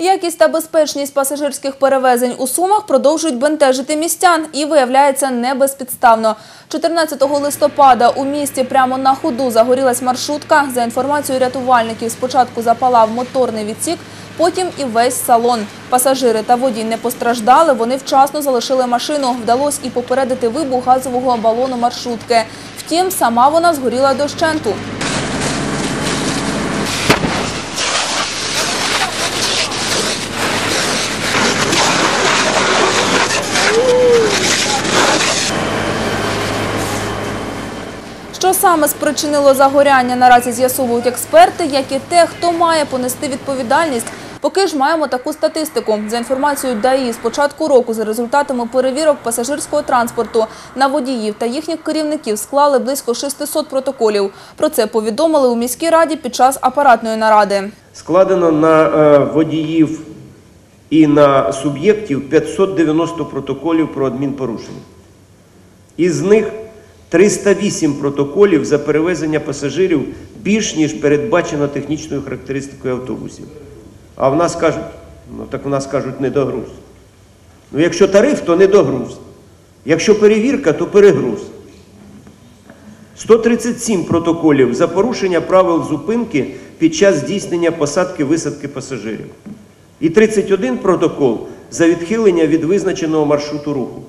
Якість та безпечність пасажирських перевезень у Сумах продовжують бентежити містян і виявляється не безпідставно. 14 листопада у місті прямо на ходу загорілась маршрутка. За інформацією рятувальників, спочатку запалав моторний відсік, потім і весь салон. Пасажири та водій не постраждали, вони вчасно залишили машину. Вдалося і попередити вибух газового балону маршрутки. Втім, сама вона згоріла дощенту. Що саме спричинило загоряння, наразі з'ясовують експерти, як і те, хто має понести відповідальність. Поки ж маємо таку статистику. За інформацією ДАІ, з початку року за результатами перевірок пасажирського транспорту на водіїв та їхніх керівників склали близько 600 протоколів. Про це повідомили у міській раді під час апаратної наради. Складено на е, водіїв і на суб'єктів 590 протоколів про адмінпорушення. Із них 308 протоколів за перевезення пасажирів більш ніж передбачено технічною характеристикою автобусів. А в нас кажуть, ну так в нас кажуть недогруз. Ну якщо тариф, то недогруз. Якщо перевірка, то перегруз. 137 протоколів за порушення правил зупинки під час здійснення посадки висадки пасажирів. І 31 протокол за відхилення від визначеного маршруту руху.